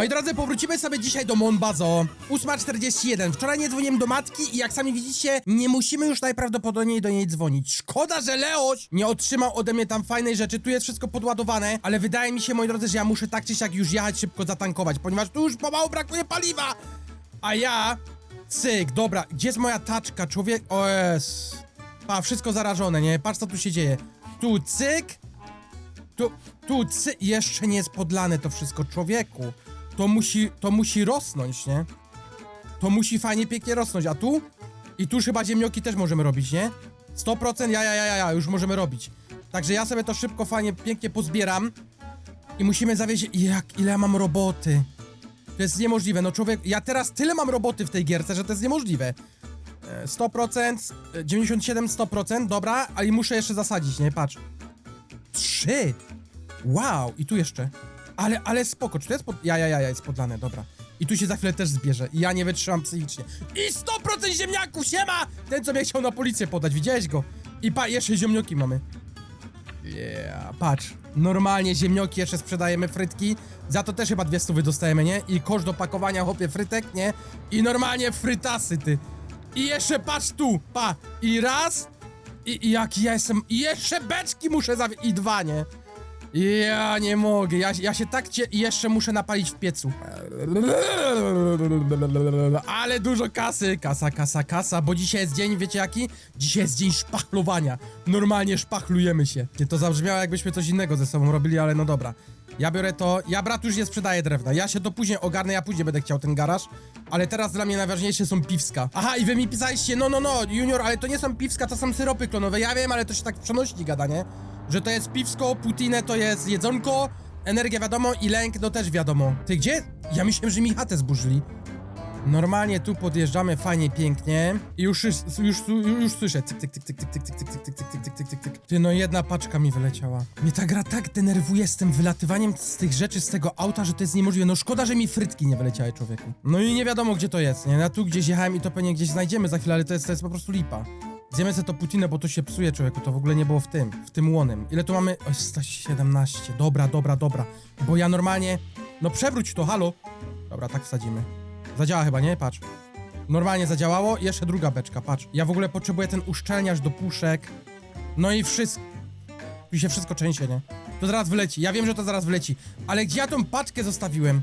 Moi drodzy, powrócimy sobie dzisiaj do Monbazo. 8.41. Wczoraj nie dzwoniłem do matki i jak sami widzicie, nie musimy już najprawdopodobniej do niej dzwonić. Szkoda, że Leoś nie otrzymał ode mnie tam fajnej rzeczy. Tu jest wszystko podładowane, ale wydaje mi się, moi drodzy, że ja muszę tak czy siak już jechać szybko zatankować, ponieważ tu już pomału brakuje paliwa. A ja... Cyk, dobra, gdzie jest moja taczka, człowiek? O jest. Pa, wszystko zarażone, nie? Patrz, co tu się dzieje. Tu cyk, tu, tu, cy, jeszcze nie jest podlane to wszystko, człowieku. To musi, to musi rosnąć, nie? To musi fajnie, pięknie rosnąć, a tu? I tu chyba ziemnioki też możemy robić, nie? 100% ja, ja, ja, ja, ja, już możemy robić. Także ja sobie to szybko, fajnie, pięknie pozbieram. I musimy zawieźć, jak, ile ja mam roboty. To jest niemożliwe, no człowiek, ja teraz tyle mam roboty w tej gierce, że to jest niemożliwe. E, 100%, e, 97, 100%, dobra, ale muszę jeszcze zasadzić, nie? Patrz. Trzy! Wow! I tu jeszcze. Ale, ale spoko, czy to jest pod... Ja, ja, ja, ja, jest podlane, dobra. I tu się za chwilę też zbierze. I ja nie wytrzymam psychicznie. I 100% ziemniaków, siema! Ten, co mnie chciał na policję podać, widziałeś go? I pa, jeszcze ziemnioki mamy. Yeah, patrz. Normalnie ziemnioki jeszcze sprzedajemy, frytki. Za to też chyba dwie stówy dostajemy, nie? I kosz do pakowania, hopie, frytek, nie? I normalnie frytasy, ty. I jeszcze patrz tu, pa. I raz. I, i jaki ja jestem. I jeszcze beczki muszę zawie... I dwa, nie? Ja nie mogę, ja, ja się tak cie... jeszcze muszę napalić w piecu. Ale dużo kasy, kasa, kasa, kasa, bo dzisiaj jest dzień, wiecie jaki? Dzisiaj jest dzień szpachlowania. Normalnie szpachlujemy się. Ty, To zabrzmiało jakbyśmy coś innego ze sobą robili, ale no dobra. Ja biorę to, ja brat już nie sprzedaję drewna, ja się to później ogarnę, ja później będę chciał ten garaż, ale teraz dla mnie najważniejsze są piwska. Aha, i wy mi pisaliście, no, no, no, junior, ale to nie są piwska, to są syropy klonowe, ja wiem, ale to się tak w przenośni gada, nie? Że to jest piwsko, putinę to jest jedzonko, energia wiadomo i lęk no też wiadomo. Ty gdzie? Ja myślałem, że mi chatę zburzyli. Normalnie tu podjeżdżamy fajnie, pięknie i już, już, już, już słyszę cyk, cyk, cyk, cyk, cyk, cyk, cyk, cyk, cyk, cyk, cyk, cyk, cyk, cyk. Ty, no jedna paczka mi wyleciała. Mnie ta gra tak denerwuje z tym wylatywaniem z tych rzeczy z tego auta, że to jest niemożliwe. No szkoda, że mi frytki nie wyleciały, człowieku. No i nie wiadomo, gdzie to jest, nie? Ja tu gdzieś jechałem i to pewnie gdzieś znajdziemy za chwilę, ale to jest, to jest po prostu lipa. Zjemy sobie to putinę, bo to się psuje, człowieku, to w ogóle nie było w tym, w tym łonym. Ile tu mamy? Oj, 117. Dobra, dobra, dobra. Bo ja normalnie... No przewróć to, halo. Dobra, tak wsadzimy. Zadziała chyba, nie? Patrz. Normalnie zadziałało. Jeszcze druga beczka, patrz. Ja w ogóle potrzebuję ten uszczelniacz do puszek. No i wszystko. Tu się wszystko trzęsie, nie? To zaraz wyleci. Ja wiem, że to zaraz wyleci. Ale gdzie ja tą paczkę zostawiłem?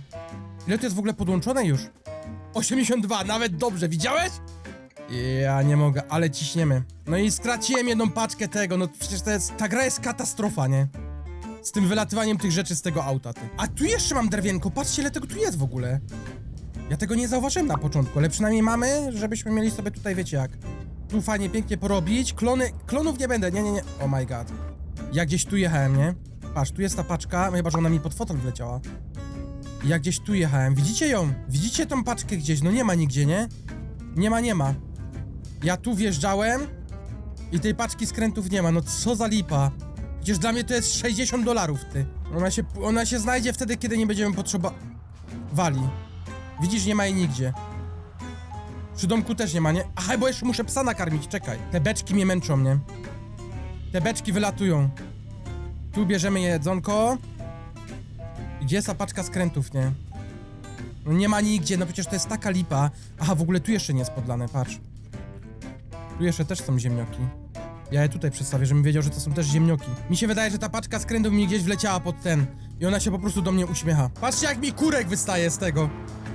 Ile to jest w ogóle podłączone już? 82, nawet dobrze. Widziałeś? Ja nie mogę, ale ciśniemy. No i straciłem jedną paczkę tego, no przecież to jest... Ta gra jest katastrofa, nie? Z tym wylatywaniem tych rzeczy z tego auta, ty. A tu jeszcze mam drewienko, patrzcie ile tego tu jest w ogóle. Ja tego nie zauważyłem na początku, ale przynajmniej mamy, żebyśmy mieli sobie tutaj, wiecie jak, tu fajnie, pięknie porobić. Klony, klonów nie będę, nie, nie, nie. Oh my god. Ja gdzieś tu jechałem, nie? Patrz, tu jest ta paczka, chyba, że ona mi pod fotel wleciała. Ja gdzieś tu jechałem, widzicie ją? Widzicie tą paczkę gdzieś? No nie ma nigdzie, nie? Nie ma, nie ma. Ja tu wjeżdżałem i tej paczki skrętów nie ma, no co za lipa. Przecież dla mnie to jest 60 dolarów, ty. Ona się, ona się znajdzie wtedy, kiedy nie będziemy potrzebowali. Widzisz, nie ma jej nigdzie. Przy domku też nie ma, nie? Aha, bo jeszcze muszę psa nakarmić, czekaj. Te beczki mnie męczą, nie? Te beczki wylatują. Tu bierzemy jedzonko. Gdzie jest ta paczka skrętów, nie? No nie ma nigdzie, no przecież to jest taka lipa. Aha, w ogóle tu jeszcze nie jest podlane, patrz. Tu jeszcze też są ziemnioki. Ja je tutaj przedstawię, żebym wiedział, że to są też ziemnioki. Mi się wydaje, że ta paczka skrętów mi gdzieś wleciała pod ten. I ona się po prostu do mnie uśmiecha. Patrzcie, jak mi kurek wystaje z tego.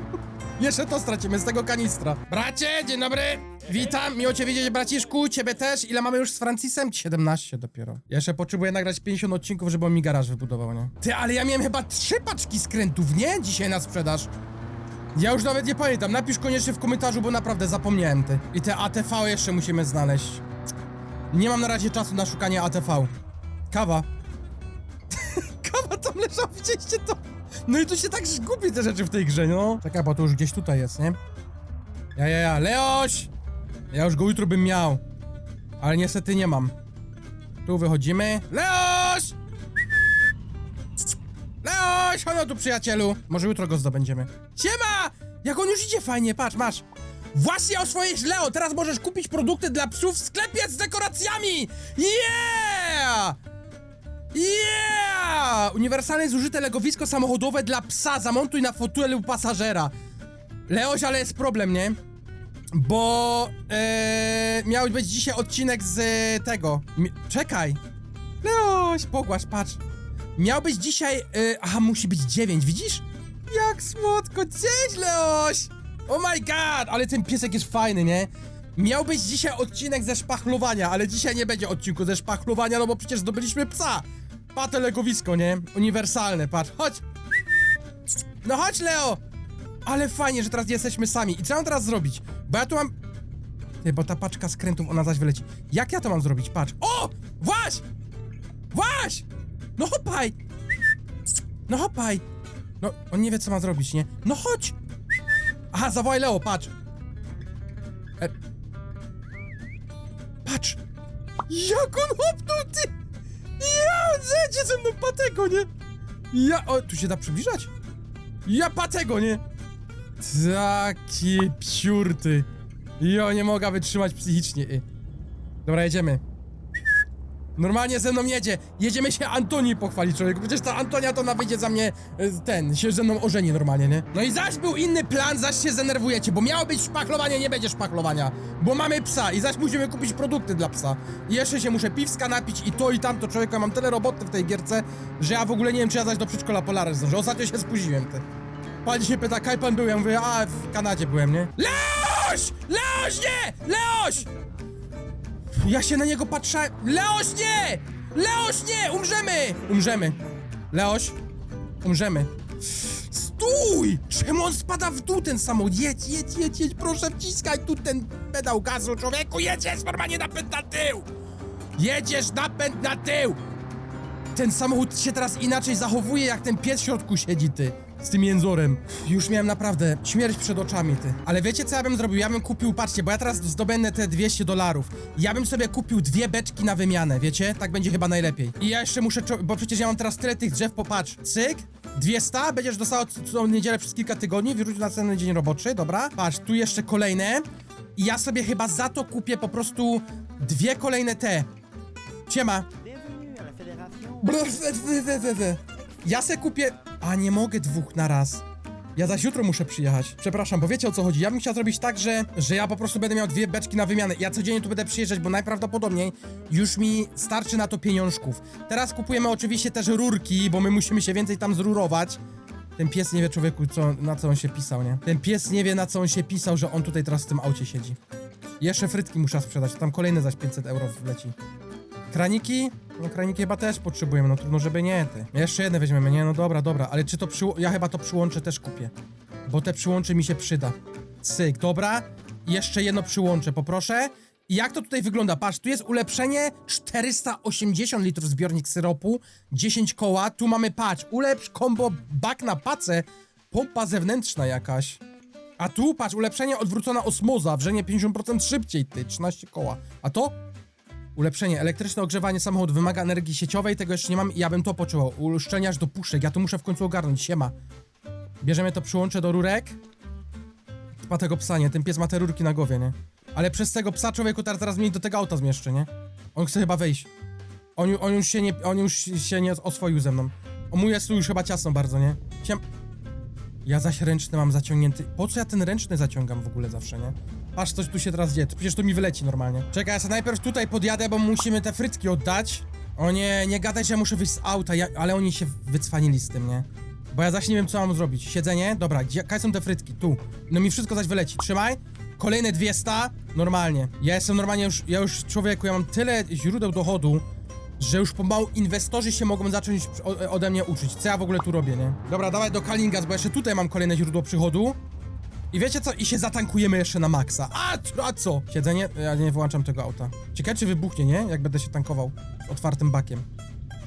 Jeszcze to stracimy z tego kanistra. Bracie, dzień dobry. Witam, miło cię widzieć, braciszku, ciebie też. Ile mamy już z Francisem? 17 dopiero. Jeszcze potrzebuję nagrać 50 odcinków, żeby on mi garaż wybudował, nie? Ty, ale ja miałem chyba trzy paczki skrętów, nie? Dzisiaj na sprzedaż. Ja już nawet nie pamiętam. Napisz koniecznie w komentarzu, bo naprawdę zapomniałem ty. I te ATV jeszcze musimy znaleźć. Nie mam na razie czasu na szukanie ATV. Kawa. Kawa tam leżała, widzieliście to? No i tu się tak gubi te rzeczy w tej grze, no. Czekaj, bo to już gdzieś tutaj jest, nie? Ja, ja, ja. Leoś! Ja już go jutro bym miał. Ale niestety nie mam. Tu wychodzimy. Leoś! Chodź tu przyjacielu. Może jutro go zdobędziemy. Siema! Jak on już idzie fajnie, patrz, masz. Właśnie oswoisz Leo, teraz możesz kupić produkty dla psów w sklepie z dekoracjami! Yeah! Yeah! Uniwersalne zużyte legowisko samochodowe dla psa. Zamontuj na fotelu pasażera. Leoś, ale jest problem, nie? Bo e, miał być dzisiaj odcinek z tego. Mi czekaj. Leoś, pogłasz, patrz. Miał być dzisiaj. E, aha, musi być 9, widzisz? Jak słodko, cześć Leoś! Oh my god, ale ten piesek jest fajny, nie? Miał być dzisiaj odcinek ze szpachlowania, ale dzisiaj nie będzie odcinku ze szpachlowania, no bo przecież zdobyliśmy psa. Pate legowisko, nie? Uniwersalne, patrz, chodź. No chodź, Leo! Ale fajnie, że teraz jesteśmy sami. I co mam teraz zrobić? Bo ja tu mam... Ty, bo ta paczka skrętów, ona zaś wyleci. Jak ja to mam zrobić? Patrz. O! Właś! Właś! No hopaj! No hopaj! No, on nie wie, co ma zrobić, nie? No chodź! Aha, zawołaj Leo, patrz! E... Patrz! Jak on hopnął, ty! Ja, zejdzie ze mną patego, nie? Ja, o, tu się da przybliżać? Ja patego, nie? Taki psiurty. Jo, nie mogę wytrzymać psychicznie. Dobra, jedziemy. Normalnie ze mną jedzie. Jedziemy się Antonii pochwalić, człowieku. Przecież ta Antonia to na wyjdzie za mnie y, ten, się ze mną ożeni normalnie, nie? No i zaś był inny plan, zaś się zdenerwujecie, bo miało być szpachlowanie, nie będzie szpachlowania. Bo mamy psa i zaś musimy kupić produkty dla psa. I jeszcze się muszę piwska napić i to i tamto, człowieku. Ja mam tyle roboty w tej gierce, że ja w ogóle nie wiem, czy ja zaś do przedszkola Polaris zdążę. Ostatnio się spóźniłem, ty. Pani się pyta, kaj pan był? Ja mówię, a w Kanadzie byłem, nie? Leoś! Leoś, nie! Leoś! Ja się na niego patrzę. Leoś, nie! Leoś, nie! Umrzemy! Umrzemy. Leoś, umrzemy. Stój! Czemu on spada w dół ten samochód? Jedź, jedź, jedź, jedź, proszę wciskaj tu ten pedał gazu, człowieku, jedziesz normalnie napęd na tył! Jedziesz napęd na tył! Ten samochód się teraz inaczej zachowuje, jak ten pies w środku siedzi, ty. Z tym jęzorem. Już miałem naprawdę śmierć przed oczami, ty. Ale wiecie, co ja bym zrobił? Ja bym kupił, patrzcie, bo ja teraz zdobędę te 200 dolarów. Ja bym sobie kupił dwie beczki na wymianę, wiecie? Tak będzie chyba najlepiej. I ja jeszcze muszę, bo przecież ja mam teraz tyle tych drzew, popatrz. Cyk, 200, będziesz dostała co- niedzielę przez kilka tygodni, wyrzuć na następny dzień roboczy, dobra? Patrz, tu jeszcze kolejne. I ja sobie chyba za to kupię po prostu dwie kolejne te. Siema. Bienvenue Ja se kupię. A nie mogę dwóch na raz. Ja zaś jutro muszę przyjechać. Przepraszam, bo wiecie o co chodzi. Ja bym chciał zrobić tak, że, że ja po prostu będę miał dwie beczki na wymianę. Ja codziennie tu będę przyjeżdżać, bo najprawdopodobniej już mi starczy na to pieniążków. Teraz kupujemy oczywiście też rurki, bo my musimy się więcej tam zrurować. Ten pies nie wie człowieku, co, na co on się pisał, nie? Ten pies nie wie, na co on się pisał, że on tutaj teraz w tym aucie siedzi. Jeszcze frytki muszę sprzedać, tam kolejne zaś 500 euro wleci. Kraniki? No kraniki chyba też potrzebujemy, no trudno, żeby nie ty. Jeszcze jedne weźmiemy, nie? No dobra, dobra, ale czy to przyło... Ja chyba to przyłącze też kupię. Bo te przyłącze mi się przyda. Cyk, dobra. Jeszcze jedno przyłącze, poproszę. I jak to tutaj wygląda? Patrz, tu jest ulepszenie 480 litrów zbiornik syropu, 10 koła. Tu mamy, patrz, ulepsz combo bak na pacę, pompa zewnętrzna jakaś. A tu, patrz, ulepszenie odwrócona osmoza, wrzenie 50% szybciej, ty, 13 koła. A to? Ulepszenie. Elektryczne ogrzewanie samochodu wymaga energii sieciowej, tego jeszcze nie mam i ja bym to poczuł. Uszczelniacz do puszek, ja to muszę w końcu ogarnąć, siema. Bierzemy to przyłącze do rurek. Ma tego psa, nie? Ten pies ma te rurki na głowie, nie? Ale przez tego psa człowieku teraz, teraz mnie do tego auta zmieszczy, nie? On chce chyba wejść. On, on już się nie, on już się nie oswoił ze mną. O mój jest tu już chyba ciasno bardzo, nie? Siem... Ja zaś ręczny mam zaciągnięty. Po co ja ten ręczny zaciągam w ogóle zawsze, nie? Patrz, coś tu się teraz dzieje. Przecież to mi wyleci normalnie. Czekaj, ja sobie najpierw tutaj podjadę, bo musimy te frytki oddać. O nie, nie gadaj, że ja muszę wyjść z auta, ja, ale oni się wycwanili z tym, nie? Bo ja zaś nie wiem, co mam zrobić. Siedzenie? Dobra, gdzie są te frytki? Tu. No mi wszystko zaś wyleci. Trzymaj. Kolejne 200. Normalnie. Ja jestem normalnie już, ja już człowieku, ja mam tyle źródeł dochodu, że już pomału inwestorzy się mogą zacząć ode mnie uczyć. Co ja w ogóle tu robię, nie? Dobra, dawaj do Kalingas, bo jeszcze tutaj mam kolejne źródło przychodu. I wiecie co? I się zatankujemy jeszcze na maksa. A, a co? Siedzenie? Ja nie wyłączam tego auta. Ciekawe, czy wybuchnie, nie? Jak będę się tankował otwartym bakiem.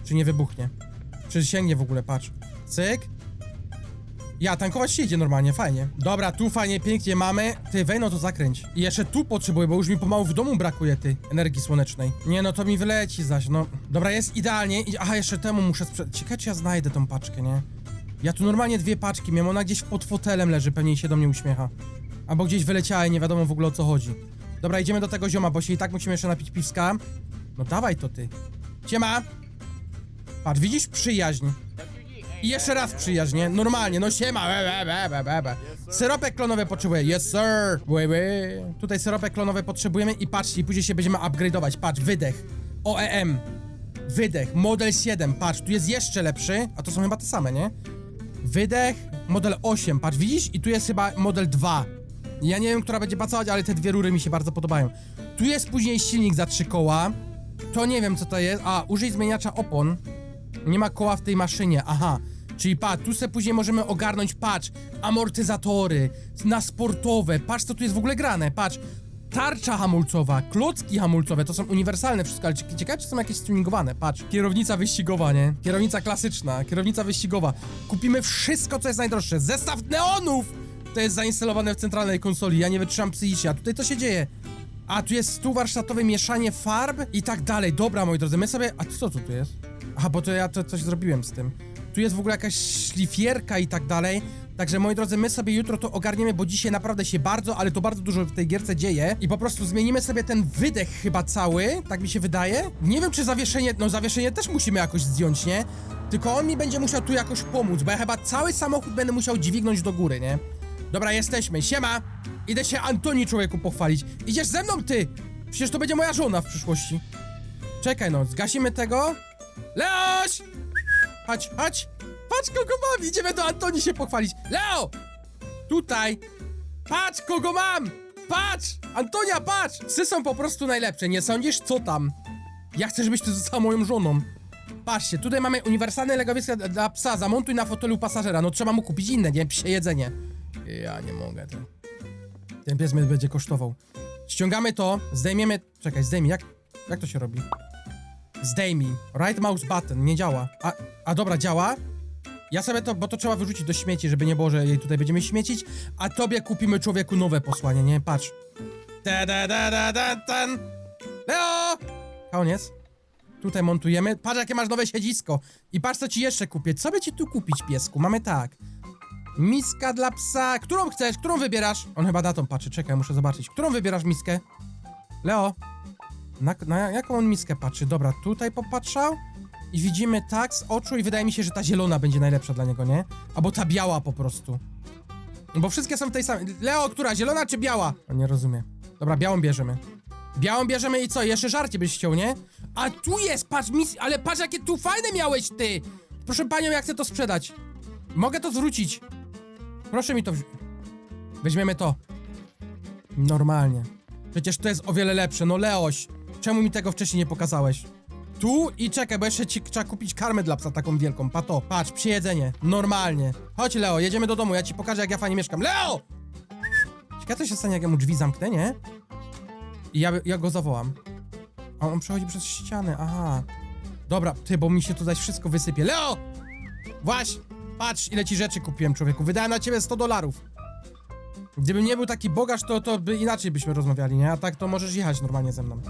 Czy nie wybuchnie? Czy sięgnie w ogóle, patrz. Cyk. Ja, tankować się idzie normalnie, fajnie. Dobra, tu fajnie, pięknie mamy. Ty, wej, no to zakręć. I jeszcze tu potrzebuję, bo już mi pomału w domu brakuje, ty, energii słonecznej. Nie, no to mi wyleci zaś, no. Dobra, jest idealnie. Aha, jeszcze temu muszę sprzedać. Ciekawe, czy ja znajdę tą paczkę, nie? Ja tu normalnie dwie paczki miałem, ona gdzieś pod fotelem leży, pewnie i się do mnie uśmiecha. Albo gdzieś wyleciała i nie wiadomo w ogóle o co chodzi. Dobra, idziemy do tego zioma, bo się i tak musimy jeszcze napić piwska. No dawaj to ty. Siema! Patrz, widzisz? Przyjaźń. I jeszcze raz przyjaźń, nie? Normalnie, no siema, be. Syropek klonowy potrzebuję, yes sir. Ły, ły. Tutaj syropek klonowy potrzebujemy i patrzcie, i później się będziemy upgrade'ować. Patrz, wydech. OEM. Wydech. Model 7, patrz, tu jest jeszcze lepszy, a to są chyba te same, nie? Wydech, model 8, patrz, widzisz? I tu jest chyba model 2. Ja nie wiem, która będzie pasować, ale te dwie rury mi się bardzo podobają. Tu jest później silnik za trzy koła. To nie wiem, co to jest. A, użyj zmieniacza opon. Nie ma koła w tej maszynie, aha. Czyli patrz, tu sobie później możemy ogarnąć, patrz, amortyzatory, na sportowe, patrz co tu jest w ogóle grane, patrz, tarcza hamulcowa, klocki hamulcowe, to są uniwersalne wszystko, ale cie- ciekawe czy są jakieś tuningowane, patrz, kierownica wyścigowa, nie? Kierownica klasyczna, kierownica wyścigowa, kupimy wszystko co jest najdroższe, zestaw neonów! To jest zainstalowane w centralnej konsoli, ja nie wytrzymam psychicznie, a tutaj co się dzieje? A tu jest stół warsztatowy, mieszanie farb i tak dalej. Dobra, moi drodzy, my sobie... A co tu jest? Aha, bo to ja to coś zrobiłem z tym. Tu jest w ogóle jakaś szlifierka i tak dalej. Także, moi drodzy, my sobie jutro to ogarniemy, bo dzisiaj naprawdę się bardzo, ale to bardzo dużo w tej gierce dzieje. I po prostu zmienimy sobie ten wydech chyba cały, tak mi się wydaje. Nie wiem, czy zawieszenie... No, zawieszenie też musimy jakoś zdjąć, nie? Tylko on mi będzie musiał tu jakoś pomóc, bo ja chyba cały samochód będę musiał dźwignąć do góry, nie? Dobra, jesteśmy. Siema! Idę się Antoni człowieku pochwalić. Idziesz ze mną, ty! Przecież to będzie moja żona w przyszłości. Czekaj no, zgasimy tego. Leoś! Chodź, chodź! Patrz kogo mam! Idziemy do Antoni się pochwalić. Leo! Tutaj! Patrz kogo mam! Patrz! Antonia, patrz! Psy są po prostu najlepsze, nie sądzisz? Co tam? Ja chcę, żebyś ty została moją żoną. Patrzcie, tutaj mamy uniwersalne legowisko dla- psa. Zamontuj na fotelu pasażera. No trzeba mu kupić inne, nie? Psie jedzenie. Ja nie mogę. Ten, ten pies mnie będzie kosztował. Ściągamy to, zdejmiemy... Czekaj, zdejmij, jak, jak to się robi? Zdejmij. Right mouse button, nie działa. A, a dobra, działa? Ja sobie to, bo to trzeba wyrzucić do śmieci, żeby nie było, że jej tutaj będziemy śmiecić, a tobie kupimy człowieku nowe posłanie, nie? Patrz. Da, da, da, da, da, ten. Leo! Koniec. Tutaj montujemy. Patrz, jakie masz nowe siedzisko. I patrz, co ci jeszcze kupię. Co by ci tu kupić, piesku? Mamy tak. Miska dla psa. Którą chcesz? Którą wybierasz? On chyba na tą patrzy. Czekaj, muszę zobaczyć. Którą wybierasz miskę? Leo? Na, na jaką on miskę patrzy? Dobra, tutaj popatrzał. I widzimy tak z oczu i wydaje mi się, że ta zielona będzie najlepsza dla niego, nie? Albo ta biała po prostu. Bo wszystkie są w tej samej... Leo, która? Zielona czy biała? On nie rozumie. Dobra, białą bierzemy. Białą bierzemy i co? Jeszcze żarcie byś chciał, nie? A tu jest, patrz, mis... ale patrz jakie tu fajne miałeś, ty! Proszę panią, ja chcę to sprzedać. Mogę to zwrócić. Proszę mi to wzi- Weźmiemy to. Normalnie. Przecież to jest o wiele lepsze, no Leoś. Czemu mi tego wcześniej nie pokazałeś? Tu i czekaj, bo jeszcze ci trzeba kupić karmę dla psa taką wielką. Pato, patrz, psie jedzenie. Normalnie. Chodź Leo, jedziemy do domu, ja ci pokażę jak ja fajnie mieszkam. Leo! Ciekawe co się stanie jak ja mu drzwi zamknę, nie? I ja, ja go zawołam. A on przechodzi przez ścianę, aha. Dobra, ty, bo mi się tutaj wszystko wysypie. Leo! Właś! Patrz, ile ci rzeczy kupiłem, człowieku. Wydałem na ciebie 100 dolarów. Gdybym nie był taki bogaż, to, to by inaczej byśmy rozmawiali, nie? A tak to możesz jechać normalnie ze mną.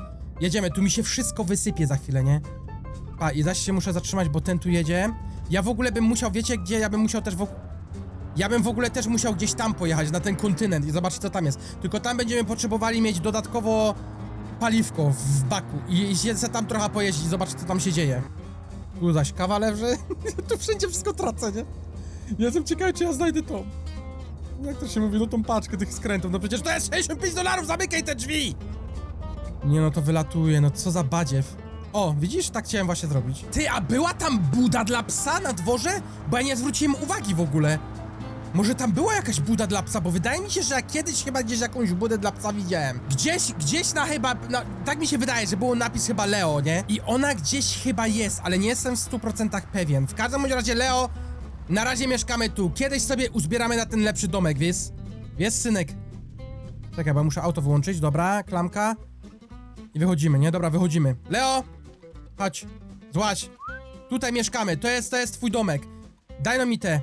Jedziemy, tu mi się wszystko wysypie za chwilę, nie? A, i zaś się muszę zatrzymać, bo ten tu jedzie. Ja w ogóle bym musiał, wiecie gdzie? Ja bym musiał też w... Ja bym w ogóle też musiał gdzieś tam pojechać, na ten kontynent i zobaczyć co tam jest. Tylko tam będziemy potrzebowali mieć dodatkowo paliwko w baku i, i się tam trochę pojeździć, zobaczyć co tam się dzieje. Tu zaś kawa leży. tu wszędzie wszystko tracę, nie? Ja jestem ciekawy, czy ja znajdę tą. Jak to się mówi, no tą paczkę tych skrętów. No przecież to jest 65 dolarów, zamykaj te drzwi! Nie no, to wylatuje, no co za badziew. O, widzisz, tak chciałem właśnie zrobić. Ty, a była tam buda dla psa na dworze? Bo ja nie zwróciłem uwagi w ogóle. Może tam była jakaś buda dla psa, bo wydaje mi się, że ja kiedyś chyba gdzieś jakąś budę dla psa widziałem. Gdzieś, gdzieś na chyba, no, tak mi się wydaje, że był napis chyba Leo, nie? I ona gdzieś chyba jest, ale nie jestem w 100% pewien. W każdym bądź razie Leo, na razie mieszkamy tu. Kiedyś sobie uzbieramy na ten lepszy domek, wiesz? Wiesz, synek? Czekaj, bo muszę auto wyłączyć, dobra, klamka. I wychodzimy, nie? Dobra, wychodzimy. Leo! Chodź, złaź. Tutaj mieszkamy, to jest, to jest twój domek. Daj no mi te.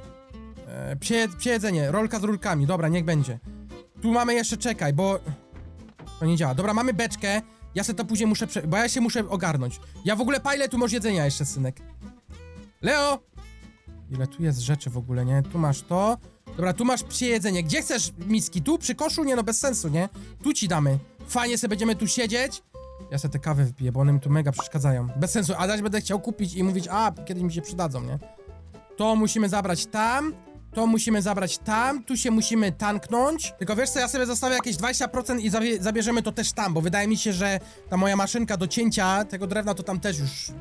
E, psie, psie jedzenie, rolka z rurkami, dobra, niech będzie. Tu mamy jeszcze, czekaj, bo... To nie działa. Dobra, mamy beczkę. Ja sobie to później muszę prze... bo ja się muszę ogarnąć. Ja w ogóle, pa, ile tu masz jedzenia jeszcze, synek? Leo! Ile tu jest rzeczy w ogóle, nie? Tu masz to. Dobra, tu masz psie jedzenie. Gdzie chcesz miski? Tu przy koszu? Nie no, bez sensu, nie? Tu ci damy. Fajnie sobie będziemy tu siedzieć. Ja sobie te kawy wypiję, bo one mi tu mega przeszkadzają. Bez sensu, a dać będę chciał kupić i mówić, a kiedyś mi się przydadzą, nie? To musimy zabrać tam, to musimy zabrać tam, tu się musimy tanknąć. Tylko wiesz co, ja sobie zostawię jakieś 20% i zabie zabierzemy to też tam, bo wydaje mi się, że ta moja maszynka do cięcia tego drewna to tam też już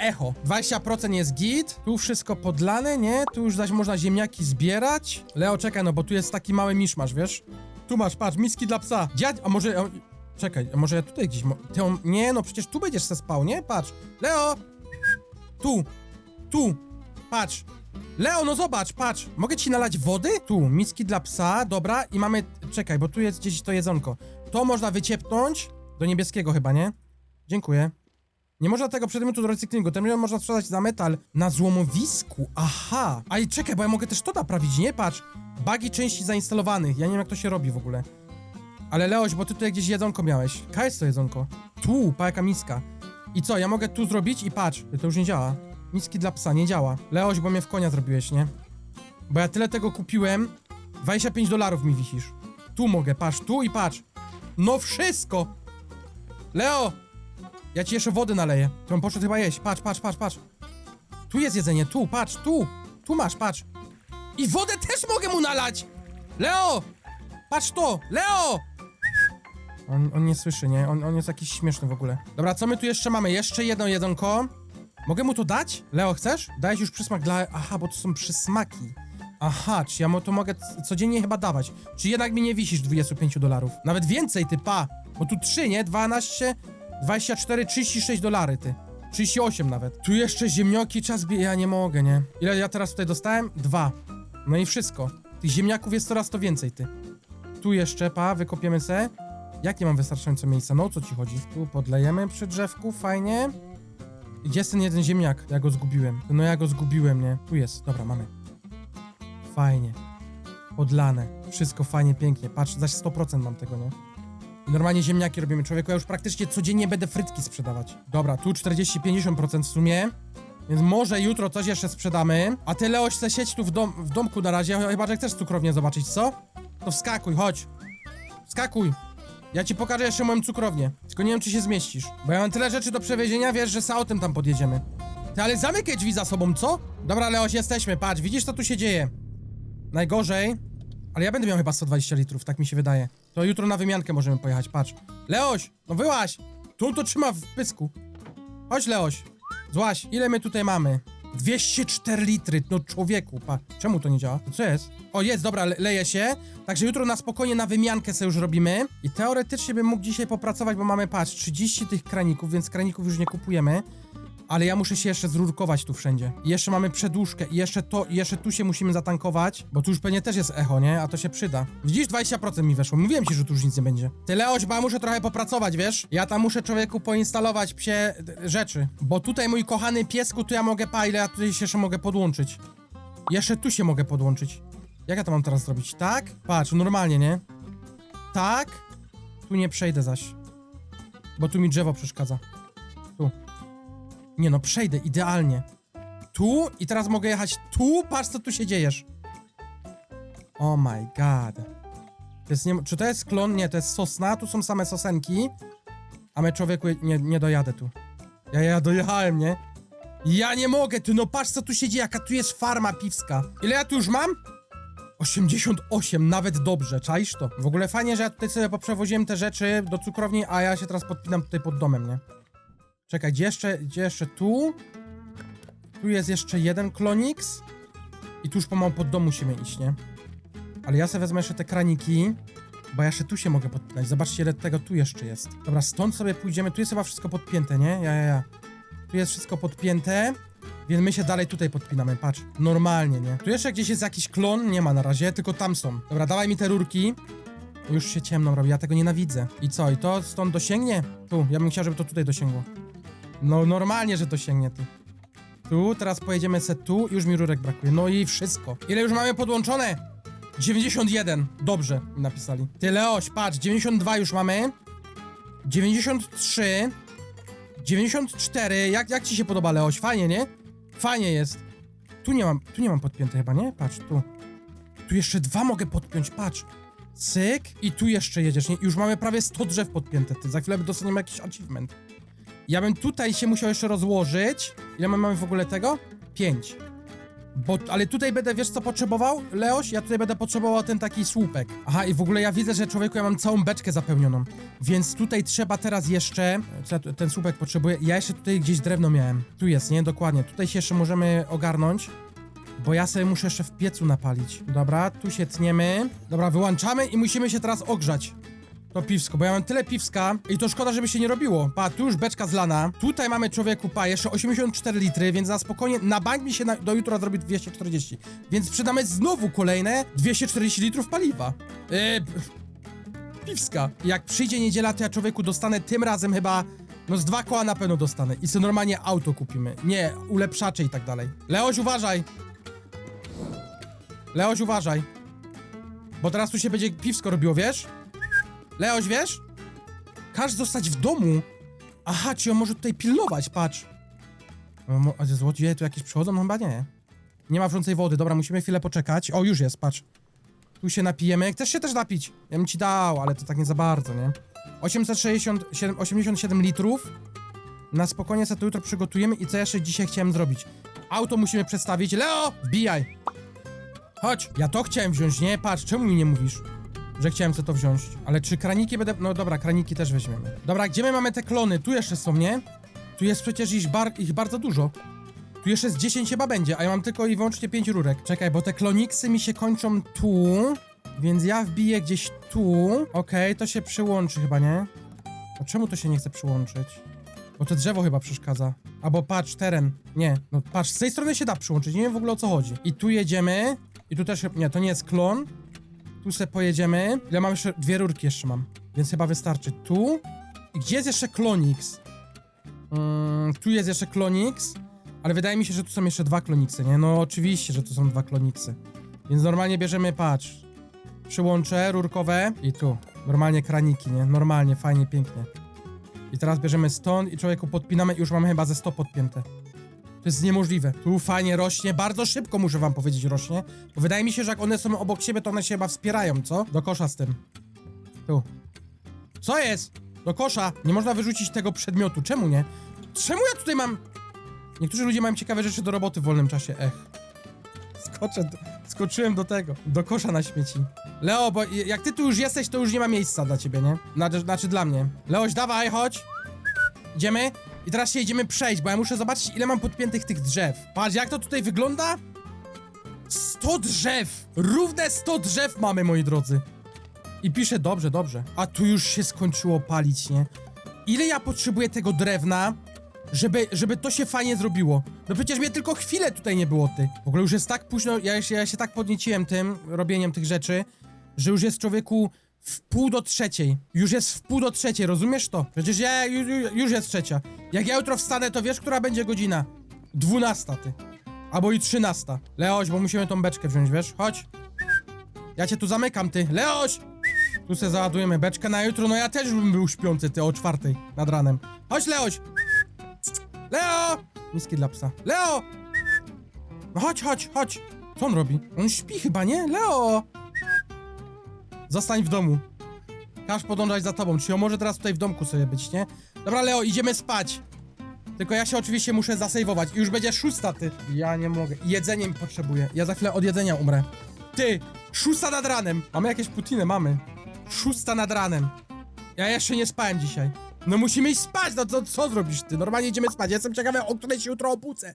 echo. 20% jest git, tu wszystko podlane, nie? Tu już zaś można ziemniaki zbierać. Leo, czekaj, no bo tu jest taki mały miszmasz, wiesz? Tu masz, patrz, miski dla psa. Dziad, a może... Czekaj, a może ja tutaj gdzieś... Ty on, nie, no przecież tu będziesz se spał, nie? Patrz. Leo! Tu! Tu! Patrz! Leo, no zobacz, patrz! Mogę ci nalać wody? Tu, miski dla psa, dobra, i mamy... Czekaj, bo tu jest gdzieś to jedzonko. To można wyciepnąć do niebieskiego chyba, nie? Dziękuję. Nie można tego przedmiotu do recyklingu. Ten przedmiot można sprzedać za metal na złomowisku. Aha. A i czekaj, bo ja mogę też to naprawić, nie? Patrz. Bagi części zainstalowanych. Ja nie wiem, jak to się robi w ogóle. Ale Leoś, bo ty tutaj gdzieś jedzonko miałeś. Ka jest to jedzonko? Tu, pa miska. I co, ja mogę tu zrobić i patrz. To już nie działa. Miski dla psa, nie działa. Leoś, bo mnie w konia zrobiłeś, nie? Bo ja tyle tego kupiłem. 25 dolarów mi wisisz. Tu mogę, patrz, tu i patrz. No wszystko! Leo! Ja ci jeszcze wody naleję. On poszedł chyba jeść. Patrz, patrz, patrz, patrz. Tu jest jedzenie, tu, patrz, tu. Tu masz, patrz. I wodę też mogę mu nalać! Leo! Patrz to! Leo! On, on nie słyszy, nie? On, on jest jakiś śmieszny w ogóle. Dobra, co my tu jeszcze mamy? Jeszcze jedno jedzonko. Mogę mu to dać? Leo, chcesz? Dałeś już przysmak dla... Aha, bo to są przysmaki. Aha, czy ja mu to mogę codziennie chyba dawać? Czy jednak mi nie wisisz 25 dolarów? Nawet więcej, ty, pa! Bo tu 3, nie? 12, 24, 36 dolary, ty. 38 nawet. Tu jeszcze ziemnioki, czas bie... Ja nie mogę, nie? Ile ja teraz tutaj dostałem? Dwa. No i wszystko. Tych ziemniaków jest coraz to więcej, ty. Tu jeszcze, pa, wykopiemy se. Jak nie mam wystarczająco miejsca? No o co ci chodzi? Tu podlejemy przy drzewku, fajnie. Gdzie jest ten jeden ziemniak? Ja go zgubiłem. No ja go zgubiłem, nie? Tu jest, dobra, mamy. Fajnie. Podlane. Wszystko fajnie, pięknie. Patrz, zaś 100% mam tego, nie? Normalnie ziemniaki robimy. Człowieku, ja już praktycznie codziennie będę frytki sprzedawać. Dobra, tu 40-50% w sumie. Więc może jutro coś jeszcze sprzedamy. A ty, Leoś, chce sieć tu w, dom, w domku na razie. Chyba, że chcesz cukrownię zobaczyć, co? To wskakuj, chodź. Wskakuj. Ja ci pokażę jeszcze moją cukrownię. Tylko nie wiem, czy się zmieścisz. Bo ja mam tyle rzeczy do przewiezienia, wiesz, że autem tam podjedziemy. Ty, ale zamykaj drzwi za sobą, co? Dobra, Leoś, jesteśmy, patrz, widzisz, co tu się dzieje? Najgorzej. Ale ja będę miał chyba 120 litrów, tak mi się wydaje. To jutro na wymiankę możemy pojechać, patrz. Leoś, no wyłaś! Tu to trzyma w pysku. Chodź, Leoś. Złaś, ile my tutaj mamy? 204 litry, no człowieku, pa. Czemu to nie działa? To co jest? O, jest, dobra, le leje się. Także jutro na spokojnie na wymiankę sobie już robimy. I teoretycznie bym mógł dzisiaj popracować, bo mamy, patrz, 30 tych kraników, więc kraników już nie kupujemy. Ale ja muszę się jeszcze zrurkować tu wszędzie. Jeszcze mamy przedłużkę i jeszcze to, i jeszcze tu się musimy zatankować, bo tu już pewnie też jest echo, nie? A to się przyda. Widzisz, 20% mi weszło. Mówiłem ci, że tu już nic nie będzie. Ty, Leoś, bo ja muszę trochę popracować, wiesz? Ja tam muszę człowieku poinstalować psie d- rzeczy. Bo tutaj mój kochany piesku, tu ja mogę, pa, ja tutaj się jeszcze mogę podłączyć. Jeszcze tu się mogę podłączyć. Jak ja to mam teraz zrobić? Tak? Patrz, normalnie, nie? Tak? Tu nie przejdę zaś. Bo tu mi drzewo przeszkadza. Nie no, przejdę idealnie. Tu i teraz mogę jechać tu, patrz co tu się dziejesz. Oh my god. To jest nie, czy to jest klon? Nie, to jest sosna, tu są same sosenki. A my człowieku, nie, nie dojadę tu. Ja, ja dojechałem, nie? Ja nie mogę, ty no patrz co tu się dzieje, jaka tu jest farma piwska. Ile ja tu już mam? 88, nawet dobrze, czaisz to? W ogóle fajnie, że ja tutaj sobie poprzewoziłem te rzeczy do cukrowni, a ja się teraz podpinam tutaj pod domem, nie? Czekaj, gdzie jeszcze, gdzie jeszcze tu? Tu jest jeszcze jeden kloniks. I tu już pomału pod dom musimy iść, nie? Ale ja sobie wezmę jeszcze te kraniki, bo ja jeszcze tu się mogę podpinać. Zobaczcie, ile tego tu jeszcze jest. Dobra, stąd sobie pójdziemy. Tu jest chyba wszystko podpięte, nie? Ja, ja, ja. Tu jest wszystko podpięte, więc my się dalej tutaj podpinamy, patrz. Normalnie, nie? Tu jeszcze gdzieś jest jakiś klon, nie ma na razie, tylko tam są. Dobra, dawaj mi te rurki. Już się ciemno robi, ja tego nienawidzę. I co, i to stąd dosięgnie? Tu, ja bym chciał, żeby to tutaj dosięgło. No normalnie, że dosięgnie tu. Tu, teraz pojedziemy se tu, już mi rurek brakuje. No i wszystko. Ile już mamy podłączone? 91. Dobrze, napisali. Ty, Leoś, patrz, 92 już mamy. 93. 94. Jak, jak ci się podoba, Leoś? Fajnie, nie? Fajnie jest. Tu nie mam, tu nie mam podpięte chyba, nie? Patrz, tu. Tu jeszcze dwa mogę podpiąć, patrz. Cyk. I tu jeszcze jedziesz, nie? Już mamy prawie 100 drzew podpięte, ty. Za chwilę dostaniemy jakiś achievement. Ja bym tutaj się musiał jeszcze rozłożyć. Ile my mamy w ogóle tego? 5. Bo, ale tutaj będę, wiesz co potrzebował, Leoś? Ja tutaj będę potrzebował ten taki słupek. Aha, i w ogóle ja widzę, że człowieku, ja mam całą beczkę zapełnioną. Więc tutaj trzeba teraz jeszcze... Ten słupek potrzebuję? Ja jeszcze tutaj gdzieś drewno miałem. Tu jest, nie? Dokładnie. Tutaj się jeszcze możemy ogarnąć. Bo ja sobie muszę jeszcze w piecu napalić. Dobra, tu się tniemy. Dobra, wyłączamy i musimy się teraz ogrzać. To piwsko, bo ja mam tyle piwska i to szkoda, żeby się nie robiło. Pa, tu już beczka zlana. Tutaj mamy człowieku, pa, jeszcze 84 litry, więc na spokojnie, na bank mi się na, do jutra zrobi 240. Więc sprzedamy znowu kolejne 240 litrów paliwa. Yy, piwska. Jak przyjdzie niedziela, to ja człowieku dostanę tym razem chyba, no z dwa koła na pewno dostanę. I sobie normalnie auto kupimy. Nie, ulepszacze i tak dalej. Leoś, uważaj! Leoś, uważaj. Bo teraz tu się będzie piwsko robiło, wiesz? Leoś, wiesz? Każ zostać w domu. Aha, czy on może tutaj pilnować, patrz. No, mo- A złodzieje tu jakieś przychodzą? No chyba nie. Nie ma wrzącej wody, dobra, musimy chwilę poczekać. O, już jest, patrz. Tu się napijemy. Chcesz się też napić? Ja bym ci dał, ale to tak nie za bardzo, nie? 867, 87 litrów. Na spokojnie sobie to jutro przygotujemy i co jeszcze dzisiaj chciałem zrobić? Auto musimy przestawić. Leo, wbijaj! Chodź, ja to chciałem wziąć, nie? Patrz, czemu mi nie mówisz? Że chciałem sobie to wziąć. Ale czy kraniki będę... No dobra, kraniki też weźmiemy. Dobra, gdzie my mamy te klony? Tu jeszcze są, nie? Tu jest przecież ich, bar... ich bardzo dużo. Tu jeszcze z 10 chyba będzie, a ja mam tylko i wyłącznie 5 rurek. Czekaj, bo te kloniksy mi się kończą tu, więc ja wbiję gdzieś tu. Okej, to się przyłączy chyba, nie? A czemu to się nie chce przyłączyć? Bo to drzewo chyba przeszkadza. Albo patrz, teren. Nie, no patrz, z tej strony się da przyłączyć, nie wiem w ogóle o co chodzi. I tu jedziemy. I tu też, nie, to nie jest klon. Tu se pojedziemy. Ile mam jeszcze? Dwie rurki jeszcze mam. Więc chyba wystarczy. Tu. I gdzie jest jeszcze Klonix? Mm, tu jest jeszcze Klonix. Ale wydaje mi się, że tu są jeszcze dwa Kloniksy, nie? No oczywiście, że tu są dwa Kloniksy. Więc normalnie bierzemy, patrz. Przyłącze rurkowe i tu. Normalnie kraniki, nie? Normalnie, fajnie, pięknie. I teraz bierzemy stąd i człowieku podpinamy i już mamy chyba ze 100 podpięte. To jest niemożliwe. Tu fajnie rośnie, bardzo szybko muszę wam powiedzieć rośnie. Bo wydaje mi się, że jak one są obok siebie, to one się chyba wspierają, co? Do kosza z tym. Tu. Co jest? Do kosza. Nie można wyrzucić tego przedmiotu. Czemu nie? Czemu ja tutaj mam... Niektórzy ludzie mają ciekawe rzeczy do roboty w wolnym czasie. Ech. Skoczę, skoczyłem do tego. Do kosza na śmieci. Leo, bo jak ty tu już jesteś, to już nie ma miejsca dla ciebie, nie? Znaczy, znaczy dla mnie. Leoś, dawaj, chodź. Idziemy? I teraz się idziemy przejść, bo ja muszę zobaczyć, ile mam podpiętych tych drzew. Patrz, jak to tutaj wygląda? 100 drzew! Równe 100 drzew mamy, moi drodzy. I pisze dobrze, dobrze. A tu już się skończyło palić, nie? Ile ja potrzebuję tego drewna, żeby, żeby to się fajnie zrobiło? No przecież mnie tylko chwilę tutaj nie było, ty. W ogóle już jest tak późno, ja się, ja się tak podnieciłem tym, robieniem tych rzeczy, że już jest człowieku w pół do trzeciej. Już jest w pół do trzeciej, rozumiesz to? Przecież ja, już, już jest trzecia. Jak ja jutro wstanę, to wiesz, która będzie godzina? Dwunasta, ty. Albo i trzynasta. Leoś, bo musimy tą beczkę wziąć, wiesz? Chodź. Ja cię tu zamykam, ty. Leoś! Tu se załadujemy beczkę na jutro, no ja też bym był śpiący, ty, o czwartej nad ranem. Chodź, Leoś! Leo! Miski dla psa. Leo! No chodź, chodź, chodź. Co on robi? On śpi chyba, nie? Leo! Zostań w domu. Każ podążać za tobą. Czy on może teraz tutaj w domku sobie być, nie? Dobra, Leo, idziemy spać. Tylko ja się oczywiście muszę zasejwować. I już będzie szósta, ty. Ja nie mogę. Jedzeniem potrzebuję. Ja za chwilę od jedzenia umrę. Ty! Szósta nad ranem! Mamy jakieś putiny, mamy. Szósta nad ranem. Ja jeszcze nie spałem dzisiaj. No musimy iść spać, no to co zrobisz ty? Normalnie idziemy spać. Ja jestem ciekawy, o której się jutro obudzę.